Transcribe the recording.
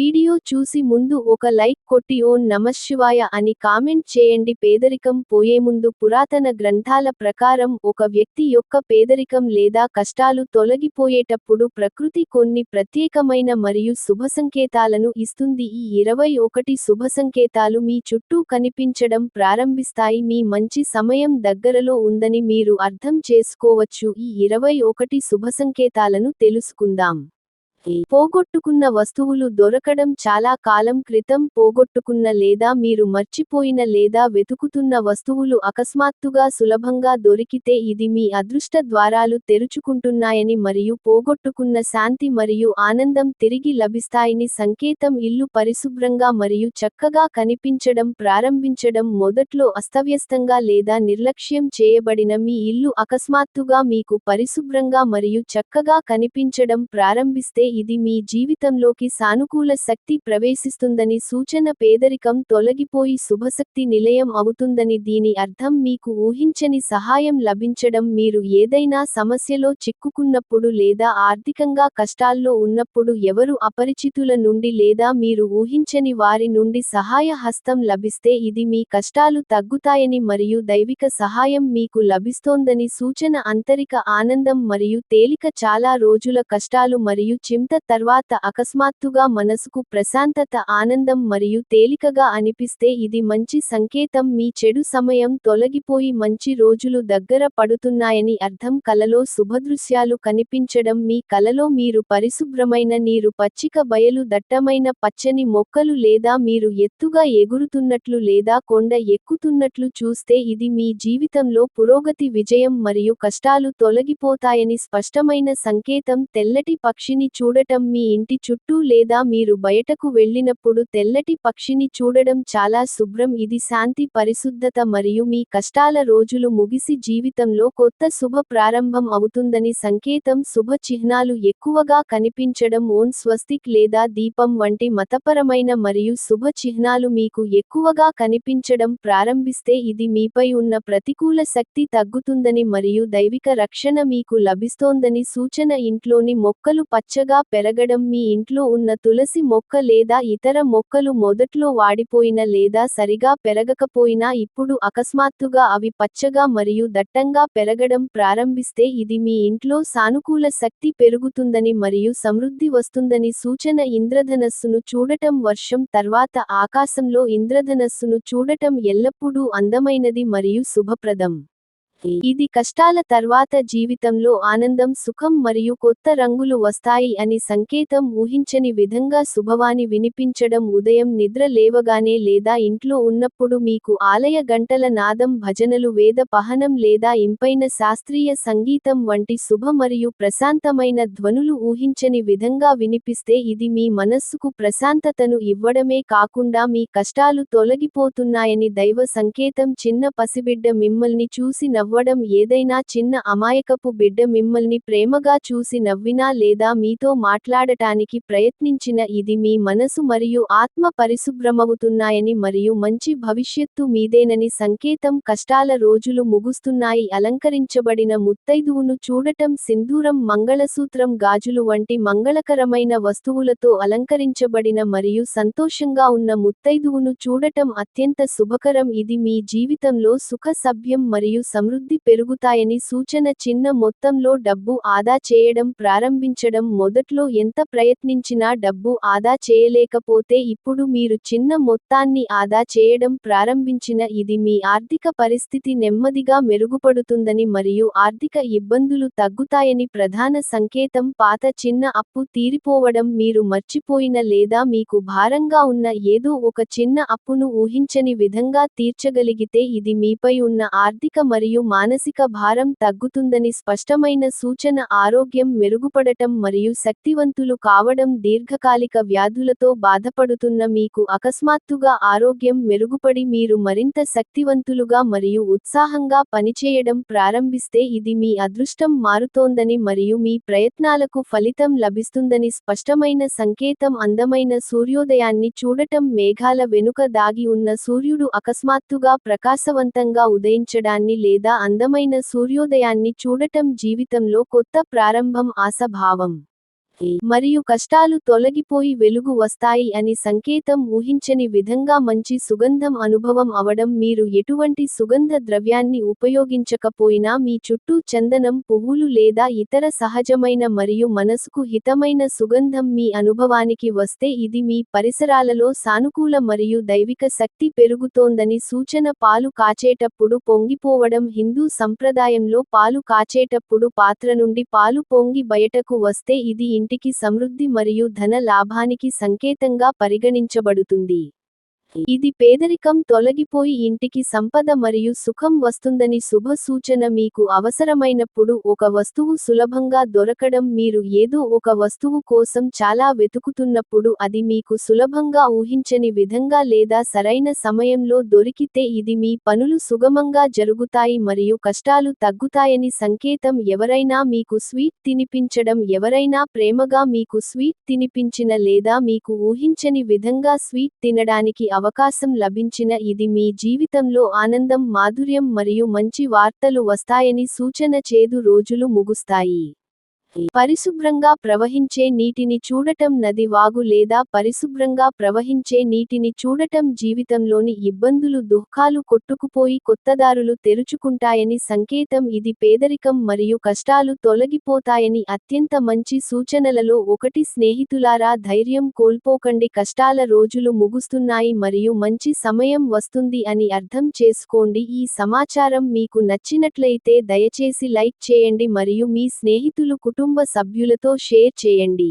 Video చూసి ముందు ఒక లైక్ కొట్టి ఓం నమశివాయ అని కామెంట్ చేయండి. పేదరికం పోయే ముందు పురాతన గ్రంథాల ప్రకారం ఒక వ్యక్తి యొక్క పేదరికం లేదా కష్టాలు తొలగిపోయేటప్పుడు ప్రకృతి కొన్ని ప్రత్యేకమైన మరియు శుభ సంకేతాలను ఇస్తుంది. ఈ ఇరవై ఒకటి శుభ సంకేతాలు మీ చుట్టూ కనిపించడం ప్రారంభిస్తాయి. మీ మంచి సమయం దగ్గరలో ఉందని మీరు అర్థం చేసుకోవచ్చు. ఈ ఇరవై ఒకటి శుభ సంకేతాలను తెలుసుకుందాం. పోగొట్టుకున్న వస్తువులు దొరకడం చాలా కాలం క్రితం పోగొట్టుకున్న లేదా మీరు మర్చిపోయిన లేదా వెతుకుతున్న వస్తువులు అకస్మాత్తుగా సులభంగా దొరికితే ఇది మీ అదృష్ట ద్వారాలు తెరుచుకుంటున్నాయని మరియు పోగొట్టుకున్న శాంతి మరియు ఆనందం తిరిగి లభిస్తాయని సంకేతం ఇల్లు పరిశుభ్రంగా మరియు చక్కగా కనిపించడం ప్రారంభించడం మొదట్లో అస్తవ్యస్తంగా లేదా నిర్లక్ష్యం చేయబడిన మీ ఇల్లు అకస్మాత్తుగా మీకు పరిశుభ్రంగా మరియు చక్కగా కనిపించడం ప్రారంభిస్తే ఇది మీ జీవితంలోకి సానుకూల శక్తి ప్రవేశిస్తుందని సూచన పేదరికం తొలగిపోయి శుభశక్తి నిలయం అవుతుందని దీని అర్థం మీకు ఊహించని సహాయం లభించడం మీరు ఏదైనా సమస్యలో చిక్కుకున్నప్పుడు లేదా ఆర్థికంగా కష్టాల్లో ఉన్నప్పుడు ఎవరు అపరిచితుల నుండి లేదా మీరు ఊహించని వారి నుండి సహాయ హస్తం లభిస్తే ఇది మీ కష్టాలు తగ్గుతాయని మరియు దైవిక సహాయం మీకు లభిస్తోందని సూచన అంతరిక ఆనందం మరియు తేలిక చాలా రోజుల కష్టాలు మరియు ఇంత తర్వాత అకస్మాత్తుగా మనసుకు ప్రశాంతత ఆనందం మరియు తేలికగా అనిపిస్తే ఇది మంచి సంకేతం. మీ చెడు సమయం తొలగిపోయి మంచి రోజులు దగ్గర పడుతున్నాయని అర్థం. కలలో శుభదృశ్యాలు కనిపించడం. మీ కలలో మీరు పరిశుభ్రమైన నీరు పచ్చిక బయలు దట్టమైన పచ్చని మొక్కలు లేదా మీరు ఎత్తుగా ఎగురుతున్నట్లు లేదా కొండ ఎక్కుతున్నట్లు చూస్తే ఇది మీ జీవితంలో పురోగతి విజయం మరియు కష్టాలు తొలగిపోతాయని స్పష్టమైన సంకేతం. తెల్లటి పక్షిని చూడటం మీ ఇంటి చుట్టూ లేదా మీరు బయటకు వెళ్ళినప్పుడు తెల్లటి పక్షిని చూడడం చాలా శుభ్రం. ఇది శాంతి పరిశుద్ధత మరియు మీ కష్టాల రోజులు ముగిసి జీవితంలో కొత్త శుభ ప్రారంభం అవుతుందని సంకేతం. శుభ చిహ్నాలు ఎక్కువగా కనిపించడం ఓన్ స్వస్తిక్ లేదా దీపం వంటి మతపరమైన మరియు శుభ చిహ్నాలు మీకు ఎక్కువగా కనిపించడం ప్రారంభిస్తే ఇది మీపై ఉన్న ప్రతికూల శక్తి తగ్గుతుందని మరియు దైవిక రక్షణ మీకు లభిస్తోందని సూచన. ఇంట్లోని మొక్కలు పచ్చగా పెరగడం మీ ఇంట్లో ఉన్న తులసి మొక్క లేదా ఇతర మొక్కలు మొదట్లో వాడిపోయిన లేదా సరిగా పెరగకపోయినా ఇప్పుడు అకస్మాత్తుగా అవి పచ్చగా మరియు దట్టంగా పెరగడం ప్రారంభిస్తే ఇది మీ ఇంట్లో సానుకూల శక్తి పెరుగుతుందని మరియు సమృద్ధి వస్తుందని సూచన ఇంద్రధనస్సును చూడటం వర్షం తర్వాత ఆకాశంలో ఇంద్రధనస్సును చూడటం ఎల్లప్పుడూ అందమైనది మరియు శుభప్రదం. ఇది కష్టాల తర్వాత జీవితంలో ఆనందం సుఖం మరియు కొత్త రంగులు వస్తాయి అని సంకేతం ఊహించని విధంగా శుభవాణి వినిపించడం ఉదయం నిద్ర లేవగానే లేదా ఇంట్లో ఉన్నప్పుడు మీకు ఆలయ గంటల నాదం భజనలు వేద పహనం లేదా ఇంపైన శాస్త్రీయ సంగీతం వంటి శుభ మరియు ప్రశాంతమైన ధ్వనులు ఊహించని విధంగా వినిపిస్తే ఇది మీ మనస్సుకు ప్రశాంతతను ఇవ్వడమే కాకుండా మీ కష్టాలు తొలగిపోతున్నాయని దైవ సంకేతం చిన్న పసిబిడ్డ మిమ్మల్ని చూసి నవ్వడం ఏదైనా చిన్న అమాయకపు బిడ్డ మిమ్మల్ని ప్రేమగా చూసి నవ్వినా లేదా మీతో మాట్లాడటానికి ప్రయత్నించిన ఇది మీ మనసు మరియు ఆత్మ పరిశుభ్రమవుతున్నాయని మరియు మంచి భవిష్యత్తు మీదేనని సంకేతం కష్టాల రోజులు ముగుస్తున్నాయి అలంకరించబడిన ముత్తైదువును చూడటం సింధూరం మంగళసూత్రం గాజులు వంటి మంగళకరమైన వస్తువులతో అలంకరించబడిన మరియు సంతోషంగా ఉన్న ముత్తైదువును చూడటం అత్యంత శుభకరం. ఇది మీ జీవితంలో సుఖ సభ్యం మరియు సమృద్ధి పెరుగుతాయని సూచన చిన్న మొత్తంలో డబ్బు ఆదా చేయడం ప్రారంభించడం మొదట్లో ఎంత ప్రయత్నించినా డబ్బు ఆదా చేయలేకపోతే ఇప్పుడు మీరు చిన్న మొత్తాన్ని ఆదా చేయడం ప్రారంభించిన ఇది మీ ఆర్థిక పరిస్థితి నెమ్మదిగా మెరుగుపడుతుందని మరియు ఆర్థిక ఇబ్బందులు తగ్గుతాయని ప్రధాన సంకేతం. పాత చిన్న అప్పు తీరిపోవడం మీరు మర్చిపోయిన లేదా మీకు భారంగా ఉన్న ఏదో ఒక చిన్న అప్పును ఊహించని విధంగా తీర్చగలిగితే ఇది మీపై ఉన్న ఆర్థిక మరియు మానసిక భారం తగ్గుతుందని స్పష్టమైన సూచన ఆరోగ్యం మెరుగుపడటం మరియు శక్తివంతులు కావడం దీర్ఘకాలిక వ్యాధులతో బాధపడుతున్న మీకు అకస్మాత్తుగా ఆరోగ్యం మెరుగుపడి మీరు మరింత శక్తివంతులుగా మరియు ఉత్సాహంగా పనిచేయడం ప్రారంభిస్తే ఇది మీ అదృష్టం మారుతోందని మరియు మీ ప్రయత్నాలకు ఫలితం లభిస్తుందని స్పష్టమైన సంకేతం అందమైన సూర్యోదయాన్ని చూడటం మేఘాల వెనుక దాగి ఉన్న సూర్యుడు అకస్మాత్తుగా ప్రకాశవంతంగా ఉదయించడాన్ని లేదా అందమైన సూర్యోదయాన్ని చూడటం జీవితంలో కొత్త ప్రారంభం ఆశాభావం. మరియు కష్టాలు తొలగిపోయి వెలుగు వస్తాయి అని సంకేతం ఊహించని విధంగా మంచి సుగంధం అనుభవం అవడం మీరు ఎటువంటి సుగంధ ద్రవ్యాన్ని ఉపయోగించకపోయినా మీ చుట్టూ చందనం పువ్వులు లేదా ఇతర సహజమైన మరియు మనసుకు హితమైన సుగంధం మీ అనుభవానికి వస్తే ఇది మీ పరిసరాలలో సానుకూల మరియు దైవిక శక్తి పెరుగుతోందని సూచన పాలు కాచేటప్పుడు పొంగిపోవడం హిందూ సంప్రదాయంలో పాలు కాచేటప్పుడు పాత్ర నుండి పాలు పొంగి బయటకు వస్తే ఇది ఇంటికి సమృద్ధి మరియు ధన లాభానికి సంకేతంగా పరిగణించబడుతుంది. ఇది పేదరికం తొలగిపోయి ఇంటికి సంపద మరియు సుఖం వస్తుందని శుభ సూచన మీకు అవసరమైనప్పుడు ఒక వస్తువు సులభంగా దొరకడం మీరు ఏదో ఒక వస్తువు కోసం చాలా వెతుకుతున్నప్పుడు అది మీకు సులభంగా ఊహించని విధంగా లేదా సరైన సమయంలో దొరికితే ఇది మీ పనులు సుగమంగా జరుగుతాయి మరియు కష్టాలు తగ్గుతాయని సంకేతం. ఎవరైనా మీకు స్వీట్ తినిపించడం ఎవరైనా ప్రేమగా మీకు స్వీట్ తినిపించిన లేదా మీకు ఊహించని విధంగా స్వీట్ తినడానికి అవకాశం లభించిన ఇది మీ జీవితంలో ఆనందం మాధుర్యం మరియు మంచి వార్తలు వస్తాయని సూచన చేదు రోజులు ముగుస్తాయి. పరిశుభ్రంగా ప్రవహించే నీటిని చూడటం నది వాగు లేదా పరిశుభ్రంగా ప్రవహించే నీటిని చూడటం జీవితంలోని ఇబ్బందులు దుఃఖాలు కొట్టుకుపోయి కొత్తదారులు తెరుచుకుంటాయని సంకేతం. ఇది పేదరికం మరియు కష్టాలు తొలగిపోతాయని అత్యంత మంచి సూచనలలో ఒకటి. స్నేహితులారా ధైర్యం కోల్పోకండి. కష్టాల రోజులు ముగుస్తున్నాయి మరియు మంచి సమయం వస్తుంది అని అర్థం చేసుకోండి. ఈ సమాచారం మీకు నచ్చినట్లయితే దయచేసి లైక్ చేయండి మరియు మీ స్నేహితులు కుటుంబ సభ్యులతో షేర్ చేయండి.